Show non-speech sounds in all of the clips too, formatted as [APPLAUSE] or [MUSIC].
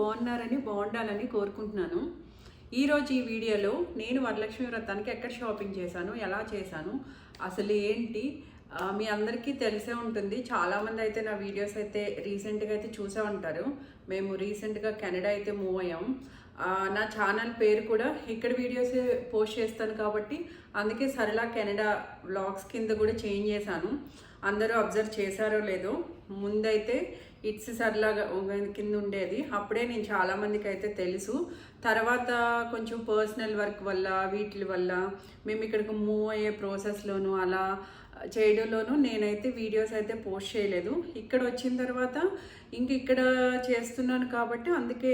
బాగున్నారని బాగుండాలని కోరుకుంటున్నాను. ఈరోజు ఈ వీడియోలో నేను వరలక్ష్మి వ్రతానికి ఎక్కడ షాపింగ్ చేశాను ఎలా చేశాను అసలు ఏంటి మీ అందరికీ తెలిసే ఉంటుంది. చాలామంది అయితే నా వీడియోస్ అయితే రీసెంట్గా అయితే చూసే ఉంటారు. మేము రీసెంట్గా కెనడా అయితే మూవ్ అయ్యాం. నా ఛానల్ పేరు కూడా ఇక్కడ వీడియోస్ పోస్ట్ చేస్తాను కాబట్టి అందుకే సరళ కెనడా వ్లాగ్స్ కింద కూడా చేంజ్ చేశాను. అందరూ అబ్జర్వ్ చేశారో లేదో ముందైతే ఇట్స్ సర్లాగా కింద ఉండేది అప్పుడే నేను చాలామందికి అయితే తెలుసు. తర్వాత కొంచెం పర్సనల్ వర్క్ వల్ల వీటి వల్ల మేము ఇక్కడికి మూవ్ అయ్యే ప్రాసెస్లోను అలా చేయడంలోనూ నేనైతే వీడియోస్ అయితే పోస్ట్ చేయలేదు. ఇక్కడ వచ్చిన తర్వాత ఇంక ఇక్కడ చేస్తున్నాను కాబట్టి అందుకే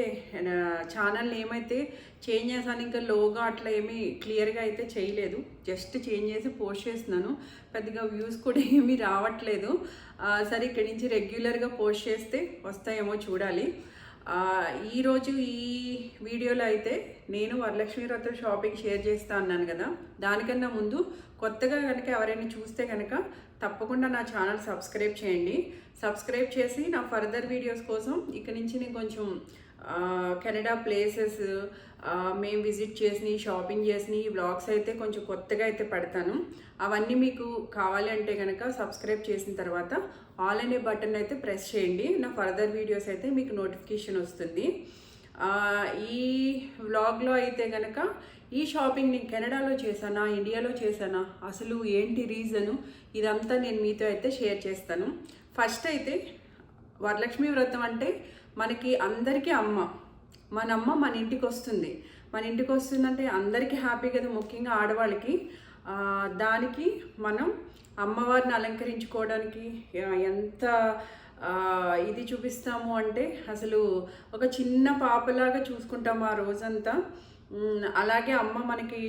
ఛానల్ ఏమైతే చేంజ్ చేశాను ఇంకా లోగా అట్లా ఏమీ క్లియర్గా అయితే చేయలేదు. జస్ట్ చేంజ్ చేసి పోస్ట్ చేస్తున్నాను. పెద్దగా వ్యూస్ కూడా ఏమీ రావట్లేదు. సరే ఇక్కడి నుంచి రెగ్యులర్గా పోస్ట్ చేస్తే వస్తాయేమో చూడాలి. ఈరోజు ఈ వీడియోలో అయితే నేను వరలక్ష్మి వ్రతం షాపింగ్ షేర్ చేస్తా అన్నాను కదా. దానికన్నా ముందు కొత్తగా కనుక ఎవరైనా చూస్తే కనుక తప్పకుండా నా ఛానల్ సబ్స్క్రైబ్ చేయండి. సబ్స్క్రైబ్ చేసి నా ఫర్దర్ వీడియోస్ కోసం ఇక్కడి నుంచి నేను కొంచెం కెనడా ప్లేసెస్ మేము విజిట్ చేసి షాపింగ్ చేసిన ఈ బ్లాగ్స్ అయితే కొంచెం కొత్తగా అయితే పెడతాను. అవన్నీ మీకు కావాలి అంటే కనుక సబ్స్క్రైబ్ చేసిన తర్వాత ఆల్ అనే బటన్ అయితే ప్రెస్ చేయండి. నా ఫర్దర్ వీడియోస్ అయితే మీకు నోటిఫికేషన్ వస్తుంది. ఈ వ్లాగ్లో అయితే కనుక ఈ షాపింగ్ నేను కెనడాలో చేశానా ఇండియాలో చేశానా అసలు ఏంటి రీజను ఇదంతా నేను మీతో అయితే షేర్ చేస్తాను. ఫస్ట్ అయితే వరలక్ష్మి వ్రతం అంటే మనకి అందరికీ అమ్మ. మన అమ్మ మన ఇంటికి వస్తుంది. మన ఇంటికి వస్తుందంటే అందరికీ హ్యాపీ కదా ముఖ్యంగా ఆడవాళ్ళకి. దానికి మనం అమ్మవారిని అలంకరించుకోవడానికి ఎంత ఇది చూపిస్తాము అంటే అసలు ఒక చిన్న పాపలాగా చూసుకుంటాము ఆ రోజంతా. అలాగే అమ్మ మనకి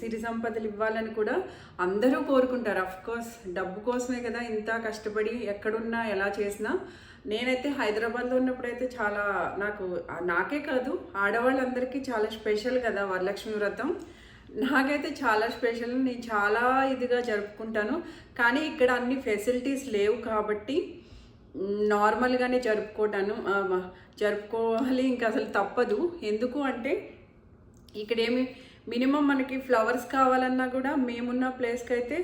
సిరి సంపదలు ఇవ్వాలని కూడా అందరూ కోరుకుంటారు. అఫ్ కోర్స్ డబ్బు కోసమే కదా ఇంత కష్టపడి ఎక్కడున్నా ఎలా చేసినా. నేనైతే హైదరాబాద్లో ఉన్నప్పుడైతే చాలా నాకు నాకే కాదు ఆడవాళ్ళందరికీ చాలా స్పెషల్ కదా వరలక్ష్మి వ్రతం. నాకైతే చాలా స్పెషల్ నేను చాలా ఇదిగా జరుపుకుంటాను. కానీ ఇక్కడ అన్ని ఫెసిలిటీస్ లేవు కాబట్టి నార్మల్గానే జరుపుకోవటాను జరుపుకోవాలి ఇంకా అసలు తప్పదు. ఎందుకు అంటే ఇక్కడ ఏమి మినిమం మనకి ఫ్లవర్స్ కావాలన్నా కూడా మేమున్న ప్లేస్కి అయితే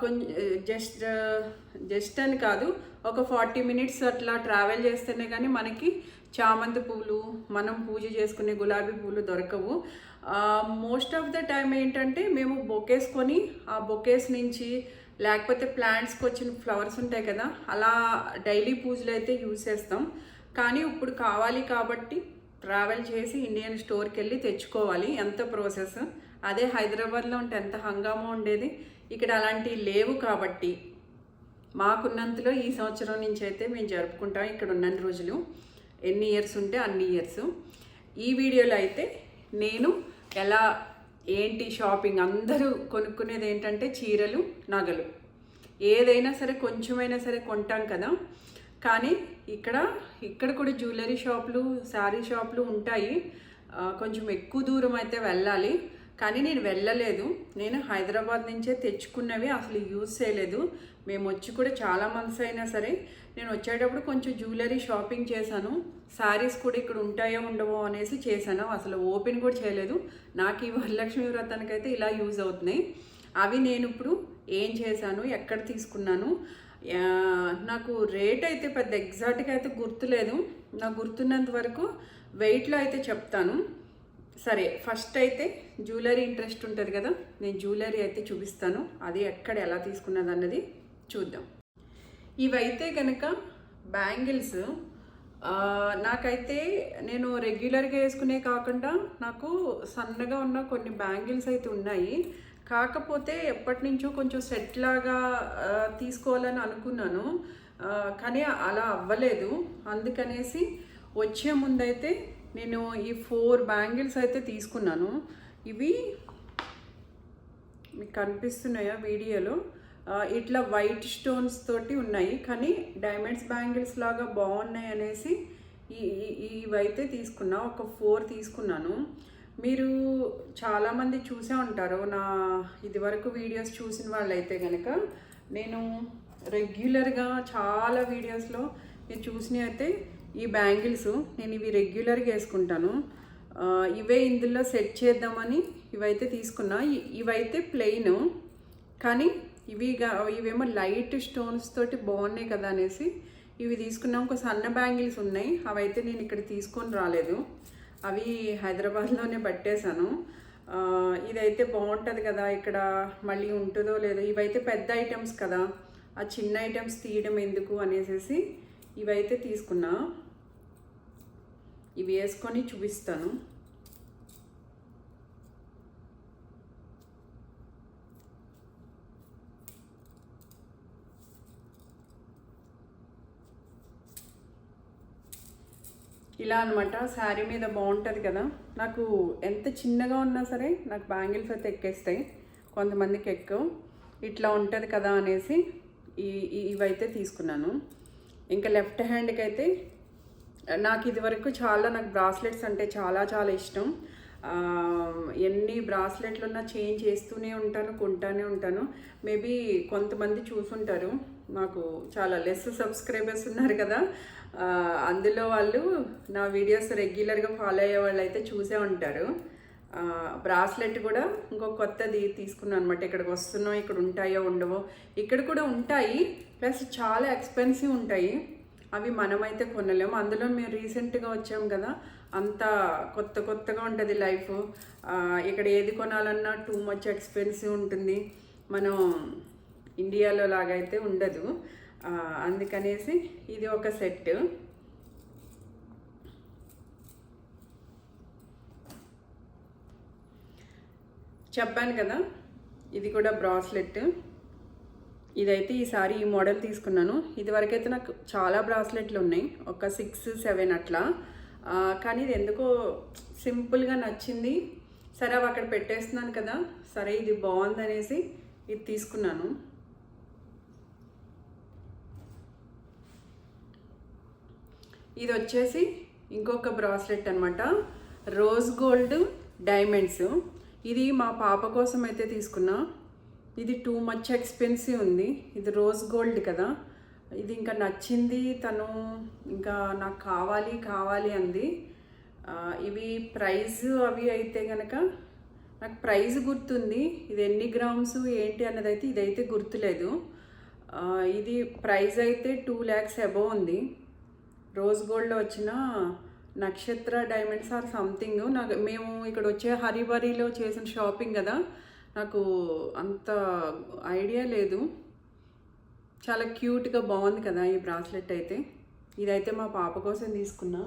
కొంచెం జస్ట్ జస్ట్ అని కాదు ఒక ఫార్టీ మినిట్స్ అట్లా ట్రావెల్ చేస్తేనే కానీ మనకి చామంతి పూలు మనం పూజ చేసుకునే గులాబీ పూలు దొరకవు. మోస్ట్ ఆఫ్ ద టైం ఏంటంటే మేము బొకేస్ కొని ఆ బొకేస్ నుంచి లేకపోతే ప్లాంట్స్కి వచ్చిన ఫ్లవర్స్ ఉంటాయి కదా అలా డైలీ పూజలు అయితే యూజ్ చేస్తాం. కానీ ఇప్పుడు కావాలి కాబట్టి ట్రావెల్ చేసి ఇండియన్ స్టోర్కి వెళ్ళి తెచ్చుకోవాలి. ఎంత ప్రాసెస్? అదే హైదరాబాద్లో ఉంటే ఎంత హంగామా ఉండేది? ఇక్కడ అలాంటివి లేవు కాబట్టి మాకున్నంతలో ఈ సంవత్సరం నుంచి అయితే మేము జరుపుకుంటాం ఇక్కడ ఉన్నన్ని రోజులు. ఎన్ని ఇయర్స్ ఉంటే అన్ని ఇయర్స్. ఈ వీడియోలో అయితే నేను ఎలా ఏంటి షాపింగ్? అందరూ కొనుక్కునేది ఏంటంటే చీరలు నగలు. ఏదైనా సరే కొంచెమైనా సరే కొంటాం కదా. కానీ ఇక్కడ ఇక్కడ కూడా జ్యువెలరీ షాపులు శారీ షాపులు ఉంటాయి. కొంచెం ఎక్కువ దూరం అయితే వెళ్ళాలి. కానీ నేను వెళ్ళలేదు. నేను హైదరాబాద్ నుంచే తెచ్చుకున్నవి అసలు యూజ్ చేయలేదు. మేము వచ్చి కూడా చాలా మంత్స్ అయినా సరే నేను వచ్చేటప్పుడు కొంచెం జ్యువెలరీ షాపింగ్ చేశాను. శారీస్ కూడా ఇక్కడ ఉంటాయో ఉండవో అనేసి చేశాను. అసలు ఓపెన్ కూడా చేయలేదు. నాకు ఈ వరలక్ష్మి వ్రతానికి అయితే ఇలా యూజ్ అవుతున్నాయి. అవి నేను ఇప్పుడు ఏం చేశాను ఎక్కడ తీసుకున్నాను నాకు రేట్ అయితే పెద్ద ఎగ్జాక్ట్గా అయితే గుర్తులేదు. నాకు గుర్తున్నంత వరకు వెయిట్లో అయితే చెప్తాను. సరే ఫస్ట్ అయితే జ్యువెలరీ ఇంట్రెస్ట్ ఉంటుంది కదా నేను జ్యువెలరీ అయితే చూపిస్తాను. అది ఎక్కడ ఎలా తీసుకున్నది అన్నది చూద్దాం. ఇవైతే కనుక బ్యాంగిల్స్ నాకైతే నేను రెగ్యులర్గా వేసుకునే కాకుండా నాకు సన్నగా ఉన్న కొన్ని బ్యాంగిల్స్ అయితే ఉన్నాయి. కాకపోతే ఎప్పటి నుంచో కొంచెం సెట్ లాగా తీసుకోవాలని అనుకున్నాను. కానీ అలా అవ్వలేదు. అందుకనేసి వచ్చే ముందైతే నేను ఈ ఫోర్ బ్యాంగిల్స్ అయితే తీసుకున్నాను. ఇవి మీకు కనిపిస్తున్నాయా వీడియోలో? ఇట్లా వైట్ స్టోన్స్ తోటి ఉన్నాయి. కానీ డైమండ్స్ బ్యాంగిల్స్ లాగా బాగున్నాయి అనేసి ఈ- ఇవైతే తీసుకున్నా. ఒక ఫోర్ తీసుకున్నాను. మీరు చాలామంది చూసే ఉంటారు. నా ఇదివరకు వీడియోస్ చూసిన వాళ్ళైతే కనుక నేను రెగ్యులర్గా చాలా వీడియోస్లో నేను చూసినవి అయితే ఈ బ్యాంగిల్స్ నేను ఇవి రెగ్యులర్గా వేసుకుంటాను. ఇవే ఇందులో సెట్ చేద్దామని ఇవైతే తీసుకున్నా. ఇ- ఇవైతే ప్లెయిన్ కానీ ఇవి ఇవేమో లైట్ స్టోన్స్ తోటి బాగున్నాయి కదా అనేసి ఇవి తీసుకున్నాం. ఒక సన్న బ్యాంగిల్స్ ఉన్నాయి. అవైతే నేను ఇక్కడ తీసుకొని రాలేదు. అవి హైదరాబాద్లోనే పట్టేశాను. ఇదైతే బాగుంటుంది కదా ఇక్కడ మళ్ళీ ఉంటుందో లేదో. ఇవైతే పెద్ద ఐటమ్స్ కదా ఆ చిన్న ఐటమ్స్ తీయడం ఎందుకు అనేసి ఇవైతే తీసుకున్నా. ఇవి వేసుకొని చూపిస్తాను. ఇలా అనమాట శారీ మీద బాగుంటుంది కదా. నాకు ఎంత చిన్నగా ఉన్నా సరే నాకు బ్యాంగిల్స్ అయితే ఎక్కేస్తాయి. కొంతమందికి ఎక్కువ. ఇట్లా ఉంటుంది కదా అనేసి ఈ ఇవైతే తీసుకున్నాను. ఇంకా లెఫ్ట్ హ్యాండ్కి అయితే నాకు ఇదివరకు చాలా నాకు బ్రాస్లెట్స్ అంటే చాలా చాలా ఇష్టం. ఎన్ని బ్రాస్లెట్లు ఉన్నా చేంజ్ చేస్తూనే ఉంటాను కొంటానే ఉంటాను. మేబీ కొంతమంది చూసుంటారు. మాకు చాలా లెస్ సబ్స్క్రైబర్స్ ఉన్నారు కదా. అందులో వాళ్ళు నా వీడియోస్ రెగ్యులర్గా ఫాలో అయ్యే వాళ్ళు అయితే చూసే ఉంటారు. బ్రాస్లెట్ కూడా ఇంకో కొత్తది తీసుకున్నాను అనమాట ఇక్కడికి వస్తున్నావు ఇక్కడ ఉంటాయో ఉండవో ఇక్కడ కూడా ఉంటాయి. ప్లస్ చాలా ఎక్స్పెన్సివ్ ఉంటాయి. అవి మనమైతే కొనలేము. అందులో మేము రీసెంట్గా వచ్చాం కదా. అంత కొత్త కొత్తగా ఉంటుంది లైఫ్ ఇక్కడ ఏది కొనాలన్నా టూ మచ్ ఎక్స్పెన్సివ్ ఉంటుంది. మనం ఇండియాలో లాగైతే ఉండదు. అందుకనేసి ఇది ఒక సెట్. చెప్పాను కదా ఇది కూడా బ్రాస్లెట్. ఇదైతే ఈసారి ఈ మోడల్ తీసుకున్నాను. ఇదివరకైతే నాకు చాలా బ్రాస్లెట్లు ఉన్నాయి. ఒక సిక్స్ సెవెన్ అట్లా. కానీ ఇది ఎందుకో సింపుల్గా నచ్చింది. సరే అవి అక్కడ పెట్టేస్తున్నాను కదా. సరే ఇది బాగుందనేసి ఇది తీసుకున్నాను. ఇది వచ్చేసి ఇంకొక బ్రాస్లెట్ అనమాట రోజ్ గోల్డ్ డైమండ్స్. ఇది మా పాప కోసం అయితే తీసుకున్నా. ఇది టూ మచ్ ఎక్స్పెన్సివ్ ఉంది. ఇది రోజ్ గోల్డ్ కదా. ఇది ఇంకా నచ్చింది తను ఇంకా నాకు కావాలి కావాలి అంది. ఇవి ప్రైజ్ అవి అయితే కనుక నాకు ప్రైజ్ గుర్తుంది. ఇది ఎన్ని గ్రామ్స్ ఏంటి అన్నది అయితే ఇదైతే గుర్తులేదు. ఇది ప్రైస్ అయితే టూ ల్యాక్స్ అబోవ్ ఉంది. రోజ్ గోల్డ్లో వచ్చిన నక్షత్ర డైమండ్స్ ఆర్ సంథింగ్. నాకు మేము ఇక్కడ వచ్చే హరిబరిలో చేసిన షాపింగ్ కదా నాకు అంత ఐడియా లేదు. చాలా క్యూట్గా బాగుంది కదా ఈ బ్రాస్లెట్ అయితే. ఇదైతే మా పాప కోసం తీసుకున్నా.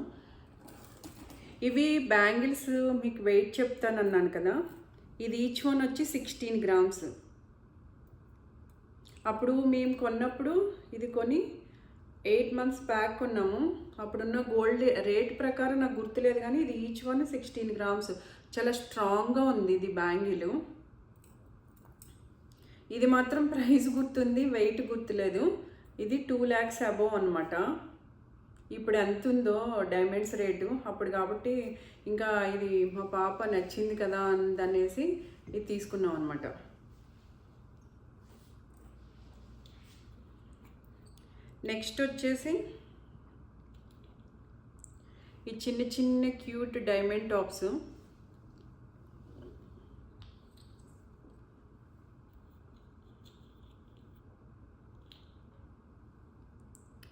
ఇవి బ్యాంగిల్స్ మీకు వెయిట్ చెప్తాను అన్నాను కదా ఇది ఈచ్ వన్ వచ్చి సిక్స్టీన్ గ్రామ్స్ అప్పుడు మేము కొన్నప్పుడు ఇది కొని ఎయిట్ మంత్స్ బ్యాక్ కొన్నాము అప్పుడున్న గోల్డ్ రేట్ ప్రకారం నాకు గుర్తులేదు కానీ ఇది ఈచ్ వన్ సిక్స్టీన్ గ్రామ్స్ చాలా స్ట్రాంగ్గా ఉంది ఇది బ్యాంగిల్. ఇది మాత్రం ప్రైస్ గుర్తుంది వెయిట్ గుర్తులేదు. ఇది టూ ల్యాక్స్ అబోవ్ అనమాట ఇప్పుడు ఎంత ఉందో డైమండ్స్ రేటు. అప్పుడు కాబట్టి ఇంకా ఇది మా పాప నచ్చింది కదా అనేసి ఇది తీసుకున్నాం అనమాట నెక్స్ట్ వచ్చేసి ఈ చిన్న చిన్న క్యూట్ డైమండ్ టాప్స్.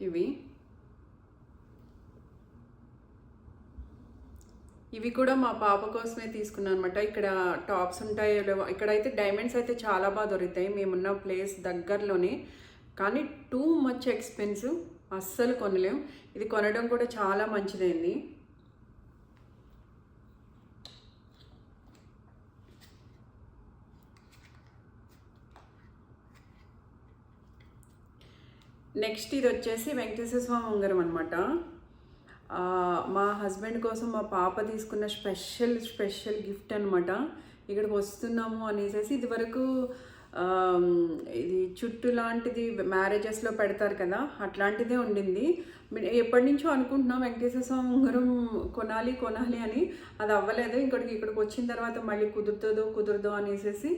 ఇవి. ఇవి కూడా మా పాప కోసమే తీసుకున్నాను అనమాట ఇక్కడ టాప్స్ ఉంటాయో ఇక్కడైతే డైమండ్స్ అయితే చాలా బాగా దొరుకుతాయి. మేమున్న ప్లేస్ దగ్గరలోనే కానీ టూ మచ్ ఎక్స్పెన్సివ్ అస్సలు కొనలేం. ఇది కొనడం కూడా చాలా మంచిదైంది. నెక్స్ట్ ఇది వచ్చేసి వెంకటేశ్వర స్వామి ఉంగరం అనమాట మా హస్బెండ్ కోసం మా పాప తీసుకున్న స్పెషల్ స్పెషల్ గిఫ్ట్ అనమాట ఇక్కడికి వస్తున్నాము అనేసి ఇది వరకు ఇది చుట్టు లాంటిది మ్యారేజెస్లో పెడతారు కదా అట్లాంటిదే ఉండింది. ఎప్పటి నుంచో అనుకుంటున్నాం వెంకటేశ్వర స్వామి ఉంగరం కొనాలి కొనాలి అని. అది అవ్వలేదు. ఇక్కడికి ఇక్కడికి వచ్చిన తర్వాత మళ్ళీ కుదురుతుందో కుదరదో అనేసి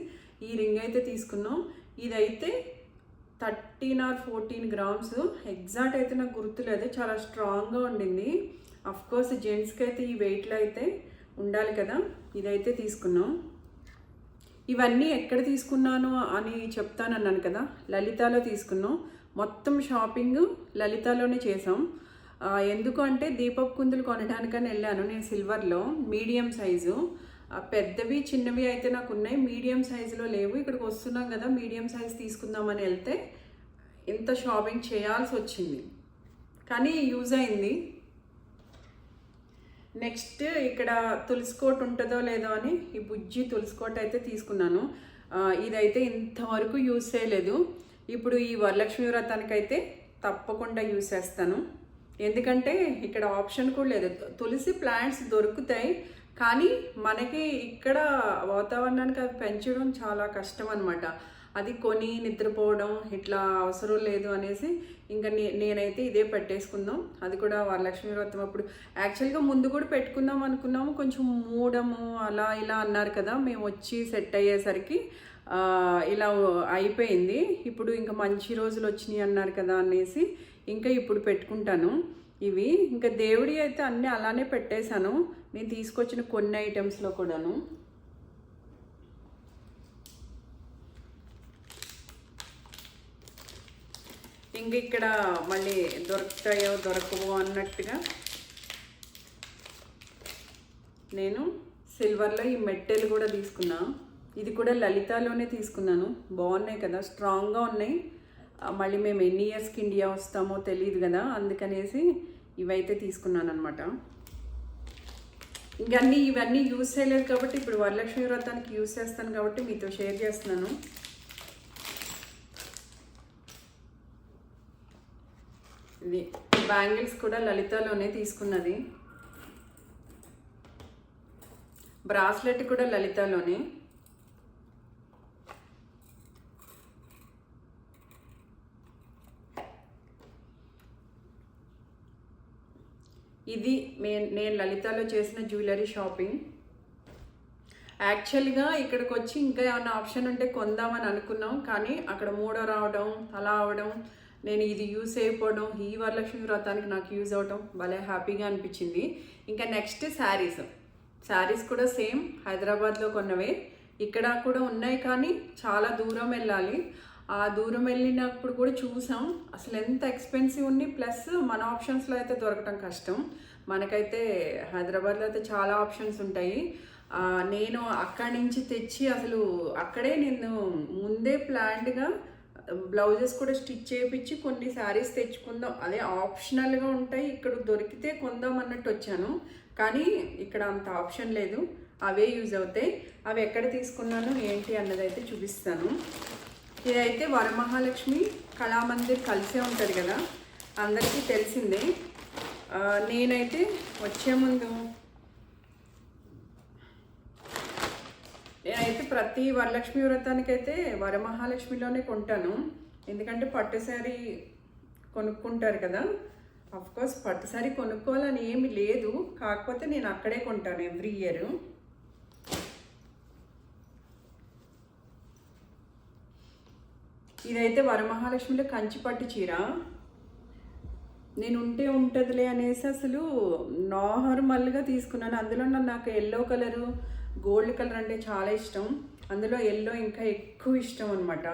ఈ రింగ్ అయితే తీసుకున్నాం. ఇదైతే thirteen or fourteen grams. Exact అయితే నాకు గుర్తులేదు. చాలా స్ట్రాంగ్గా ఉండింది. అఫ్కోర్స్ జెంట్స్కి అయితే ఈ వెయిట్లో అయితే ఉండాలి కదా. ఇదైతే తీసుకున్నాం. ఇవన్నీ ఎక్కడ తీసుకున్నాను అని చెప్తానన్నాను కదా లలితాలో తీసుకున్నాం. మొత్తం షాపింగ్ లలితాలోనే చేసాం ఎందుకు అంటే దీపక్ కుందులు కొనడానికని వెళ్ళాను నేను సిల్వర్లో మీడియం సైజు. పెద్దవి చిన్నవి అయితే నాకు ఉన్నాయి. మీడియం సైజులో లేవు. ఇక్కడికి వస్తున్నాం కదా మీడియం సైజ్ తీసుకుందామని వెళ్తే ఇంత షాపింగ్ చేయాల్సి వచ్చింది. కానీ యూజ్ అయింది. నెక్స్ట్ ఇక్కడ తులసికోట ఉంటుందో లేదో అని ఈ బుజ్జి తులసికోట అయితే తీసుకున్నాను. ఇదైతే ఇంతవరకు యూజ్ చేయలేదు. ఇప్పుడు ఈ వరలక్ష్మి వ్రతానికైతే తప్పకుండా యూజ్ చేస్తాను. ఎందుకంటే ఇక్కడ ఆప్షన్ కూడా లేదు. తులసి ప్లాంట్స్ దొరుకుతాయి కానీ మనకి ఇక్కడ వాతావరణానికి అవి పెంచడం చాలా కష్టం అనమాట అది కొని నిద్రపోవడం ఇట్లా అవసరం లేదు అనేసి ఇంకా నే నేనైతే ఇదే పెట్టేసుకుందాం. అది కూడా వరలక్ష్మి వ్రతం అప్పుడు యాక్చువల్గా ముందు కూడా పెట్టుకుందాం అనుకున్నాము. కొంచెం మూడము అలా ఇలా అన్నారు కదా మేము వచ్చి సెట్ అయ్యేసరికి ఇలా అయిపోయింది. ఇప్పుడు ఇంకా మంచి రోజులు వచ్చినాయి అన్నారు కదా అనేసి ఇంకా ఇప్పుడు పెట్టుకుంటాను. ఇవి ఇంకా దేవుడి అయితే అన్నీ అలానే పెట్టేశాను. నేను తీసుకొచ్చిన కొన్ని ఐటమ్స్లో కూడాను. ఇంక ఇక్కడ మళ్ళీ దొరుకుతాయో దొరకవో అన్నట్టుగా నేను సిల్వర్లో ఈ మెట్టెలు కూడా తీసుకున్నా. ఇది కూడా లలితాలోనే తీసుకున్నాను. బాగున్నాయి కదా స్ట్రాంగ్గా ఉన్నాయి. మళ్ళీ మేము ఎన్ని ఇయర్స్కి ఇండియా వస్తామో తెలియదు కదా అందుకనేసి ఇవైతే తీసుకున్నాను అనమాట ఇంకన్నీ ఇవన్నీ యూజ్ చేయలేదు కాబట్టి ఇప్పుడు వరలక్ష్మి వ్రతానికి యూజ్ చేస్తాను కాబట్టి మీతో షేర్ చేస్తున్నాను. ఇది బ్యాంగిల్స్ కూడా లలితాలోనే తీసుకున్నది. బ్రాస్లెట్ కూడా లలితాలోనే. ఇది మే నేను లలితాలో చేసిన జ్యువెలరీ షాపింగ్. యాక్చువల్గా ఇక్కడికి వచ్చి ఇంకా ఏమైనా ఆప్షన్ ఉంటే కొందామని అనుకున్నాం కానీ అక్కడ మూడో రావడం అలా అవడం నేను ఇది యూస్ అయిపోవడం ఈ వరలక్ష్మి వ్రతానికి నాకు యూజ్ అవడం భలే హ్యాపీగా అనిపించింది. ఇంకా నెక్స్ట్ శారీస్ శారీస్ కూడా సేమ్ హైదరాబాద్లో కొన్నవే. ఇక్కడ కూడా ఉన్నాయి కానీ చాలా దూరం వెళ్ళాలి. ఆ దూరం వెళ్ళినప్పుడు కూడా చూసాం. అసలు ఎంత ఎక్స్పెన్సివ్ ఉంది. ప్లస్ మన ఆప్షన్స్లో అయితే దొరకటం కష్టం. మనకైతే హైదరాబాద్లో అయితే చాలా ఆప్షన్స్ ఉంటాయి. నేను అక్కడి నుంచి తెచ్చి అసలు అక్కడే నేను ముందే ప్లాన్డ్గా బ్లౌజెస్ కూడా స్టిచ్ చేయించి కొన్ని శారీస్ తెచ్చుకుందాం. అదే ఆప్షనల్గా ఉంటాయి. ఇక్కడ దొరికితే కొందాం అన్నట్టు వచ్చాను. కానీ ఇక్కడ అంత ఆప్షన్ లేదు. అవే యూజ్ అవుతాయి. అవి ఎక్కడ తీసుకున్నాను ఏంటి అన్నది అయితే చూపిస్తాను. ఇదైతే వరమహాలక్ష్మి కళామందిర్ కలిసే ఉంటుంది కదా. అందరికీ తెలిసిందే. నేనైతే వచ్చే ముందు నేనైతే ప్రతి వరలక్ష్మి వ్రతానికైతే వరమహాలక్ష్మిలోనే కొంటాను. ఎందుకంటే పట్టు శారీ కొనుక్కుంటారు కదా. అఫ్ కోర్స్ పట్టు శారీ కొనుక్కోవాలని ఏమి లేదు. కాకపోతే నేను అక్కడే కొంటాను ఎవ్రీ ఇయర్. ఇదైతే వరమహాలక్ష్మిలో కంచి పట్టు చీర. నేను ఉంటే ఉంటుందిలే అనేసి అసలు నార్మల్గా తీసుకున్నాను. అందులో నా- నాకు ఎల్లో కలరు గోల్డ్ కలర్ అంటే చాలా ఇష్టం. అందులో ఎల్లో ఇంకా ఎక్కువ ఇష్టం అనమాట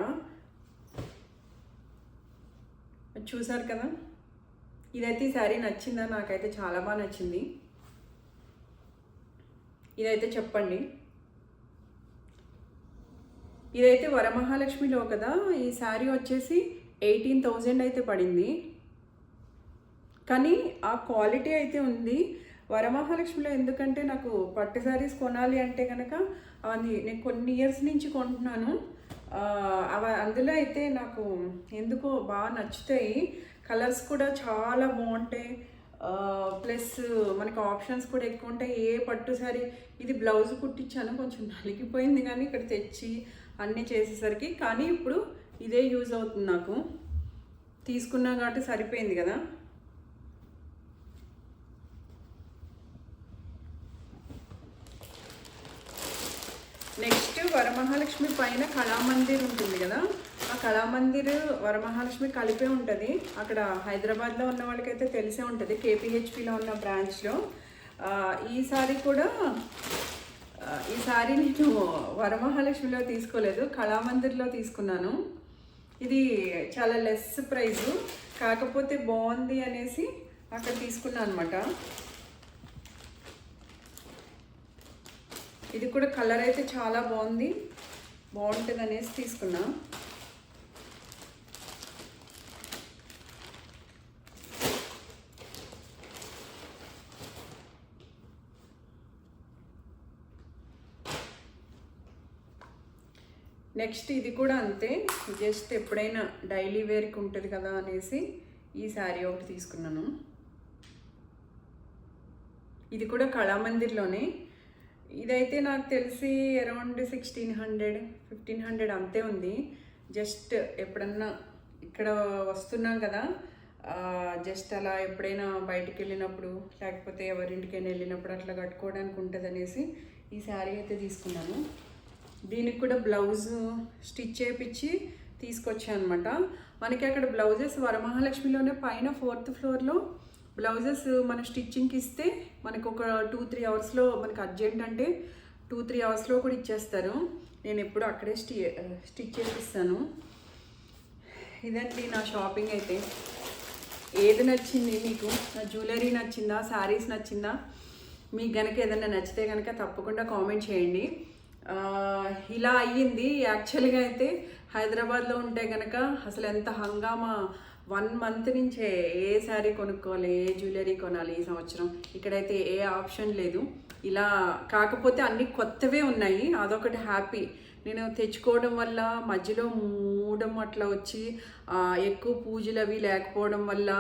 చూసారు కదా? ఇదైతే ఈ శారీ నచ్చిందా? నాకైతే చాలా బాగా నచ్చింది. ఇదైతే చెప్పండి. ఇదైతే వరమహాలక్ష్మిలో కదా? ఈ శారీ వచ్చేసి ఎయిటీన్ థౌజండ్ అయితే పడింది. కానీ ఆ క్వాలిటీ అయితే ఉంది. వరమహాలక్ష్మిలో ఎందుకంటే నాకు పట్టు శారీస్ కొనాలి అంటే కనుక అది నేను కొన్ని ఇయర్స్ నుంచి కొంటున్నాను. అవి అవ అందులో అయితే నాకు ఎందుకో బాగా నచ్చుతాయి. కలర్స్ కూడా చాలా బాగుంటాయి. ప్లస్ మనకి ఆప్షన్స్ కూడా ఎక్కువ ఉంటాయి. ఏ పట్టు శారీ ఇది బ్లౌజ్ కుట్టించాను కొంచెం నలిగిపోయింది కానీ ఇక్కడ తెచ్చి అన్నీ చేసేసరికి. కానీ ఇప్పుడు ఇదే యూజ్ అవుతుంది నాకు. తీసుకున్నా కాబట్టి సరిపోయింది కదా. నెక్స్ట్ వరమహాలక్ష్మి పైన కళామందిర్ ఉంటుంది కదా? ఆ కళామందిర్ వరమహాలక్ష్మి కలిపే ఉంటుంది. అక్కడ హైదరాబాద్లో ఉన్న వాళ్ళకైతే తెలిసే ఉంటుంది కేపీహెచ్పిలో ఉన్న బ్రాంచ్లో. ఈసారి కూడా ఈసారి నేను వరమహాలక్ష్మిలో తీసుకోలేదు కళామందిర్లో తీసుకున్నాను. ఇది చాలా లెస్ ప్రైజు. కాకపోతే బాగుంది అనేసి అక్కడ తీసుకున్నాను అనమాట ఇది కూడా కలర్ అయితే చాలా బాగుంది. బాగుంటుంది అనేసి తీసుకున్నా. నెక్స్ట్ ఇది కూడా అంతే. జస్ట్ ఎప్పుడైనా డైలీ వేర్కి ఉంటుంది కదా అనేసి ఈ శారీ ఒకటి తీసుకున్నాను. ఇది కూడా కళామందిర్లోనే ఇదైతే నాకు తెలిసి around sixteen hundred fifteen hundred అంతే ఉంది. జస్ట్ ఎప్పుడన్నా ఇక్కడ వస్తున్నాం కదా జస్ట్ అలా ఎప్పుడైనా బయటికి వెళ్ళినప్పుడు లేకపోతే ఎవరింటికైనా వెళ్ళినప్పుడు అట్లా కట్టుకోవడానికి ఉంటుంది అనేసి ఈ శారీ అయితే తీసుకున్నాను. దీనికి కూడా బ్లౌజ్ స్టిచ్ చేయించి తీసుకొచ్చాను అనమాట మనకి అక్కడ బ్లౌజెస్ వరమహాలక్ష్మిలోనే పైన ఫోర్త్ ఫ్లోర్లో బ్లౌజెస్ మన స్టిచ్చింగ్కి ఇస్తే మనకు ఒక టూ త్రీ అవర్స్లో మనకు అర్జెంట్ అంటే టూ త్రీ అవర్స్లో కూడా ఇచ్చేస్తారు. నేను ఎప్పుడు అక్కడే స్టి స్టిచ్ చేసిస్తాను. ఇదండి నా షాపింగ్ అయితే. ఏది నచ్చింది మీకు? నా జ్యువెలరీ నచ్చిందా? శారీస్ నచ్చిందా? మీకు కనుక ఏదైనా నచ్చితే కనుక తప్పకుండా కామెంట్ చేయండి. ఇలా అయ్యింది. యాక్చువల్గా అయితే హైదరాబాద్లో ఉంటే కనుక అసలు ఎంత హంగామా వన్ మంత్ నుంచే ఏ శారీ కొనుక్కోవాలి ఏ జ్యువెలరీ కొనాలి ఈ సంవత్సరం. ఇక్కడైతే ఏ ఆప్షన్ లేదు. ఇలా కాకపోతే అన్ని కొత్తవే ఉన్నాయి. అదొకటి హ్యాపీ. నేను తెచ్చుకోవడం వల్ల మధ్యలో మూడం అట్లా వచ్చి ఎక్కువ పూజలు అవి లేకపోవడం వల్ల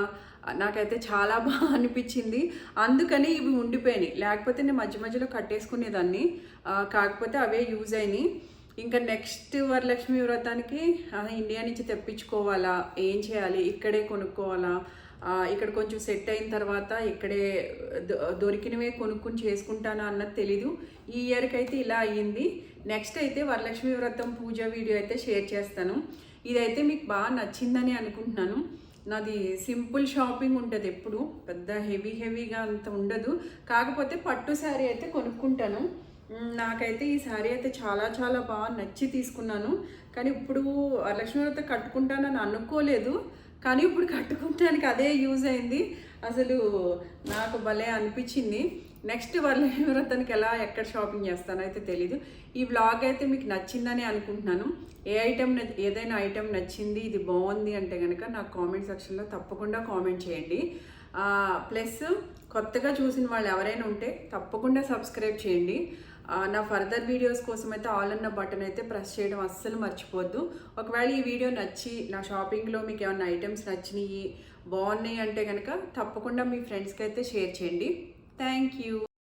నాకైతే చాలా బాగా [LAUGHS] అనిపించింది. అందుకని ఇవి ఉండిపోయినాయి. లేకపోతే నేను మధ్య మధ్యలో కట్టేసుకునేదాన్ని. కాకపోతే అవే యూజ్ అయినాయి. ఇంకా నెక్స్ట్ వరలక్ష్మి వ్రతానికి ఇండియా నుంచి తెప్పించుకోవాలా? ఏం చేయాలి? ఇక్కడే కొనుక్కోవాలా? ఇక్కడ కొంచెం సెట్ అయిన తర్వాత ఇక్కడే దొ- దొరికినవే కొనుక్కుని చేసుకుంటానా అన్నది తెలీదు. ఈ ఇయర్కి అయితే ఇలా అయ్యింది. నెక్స్ట్ అయితే వరలక్ష్మి వ్రతం పూజ వీడియో అయితే షేర్ చేస్తాను. ఇదైతే మీకు బాగా నచ్చిందని అనుకుంటున్నాను. నాది సింపుల్ షాపింగ్ ఉంటుంది ఎప్పుడు. పెద్ద హెవీ హెవీగా అంత ఉండదు. కాకపోతే పట్టు శారీ అయితే కొనుక్కుంటాను. నాకైతే ఈ శారీ అయితే చాలా చాలా బాగా నచ్చి తీసుకున్నాను. కానీ ఇప్పుడు వరలక్ష్మి కట్టుకుంటానని అనుకోలేదు. కానీ ఇప్పుడు కట్టుకుంటానికి అదే యూజ్ అయింది. అసలు నాకు భలే అనిపించింది. నెక్స్ట్ వరలక్ష్మి వ్రతానికి ఎలా ఎక్కడ షాపింగ్ చేస్తానో అయితే తెలీదు. ఈ వ్లాగ్ అయితే మీకు నచ్చిందని అనుకుంటున్నాను. ఏ ఐటెం ఏదైనా ఐటెం నచ్చింది ఇది బాగుంది అంటే కనుక నాకు కామెంట్ సెక్షన్లో తప్పకుండా కామెంట్ చేయండి. ప్లస్ కొత్తగా చూసిన వాళ్ళు ఎవరైనా ఉంటే తప్పకుండా సబ్స్క్రైబ్ చేయండి. నా ఫర్దర్ వీడియోస్ కోసం అయితే ఆల్ అన్న బటన్ అయితే ప్రెస్ చేయడం అస్సలు మర్చిపోద్దు. ఒకవేళ ఈ వీడియో నచ్చి నా షాపింగ్లో మీకు ఏమైనా ఐటమ్స్ నచ్చినాయి బాగున్నాయి అంటే కనుక తప్పకుండా మీ ఫ్రెండ్స్కి అయితే షేర్ చేయండి. Thank you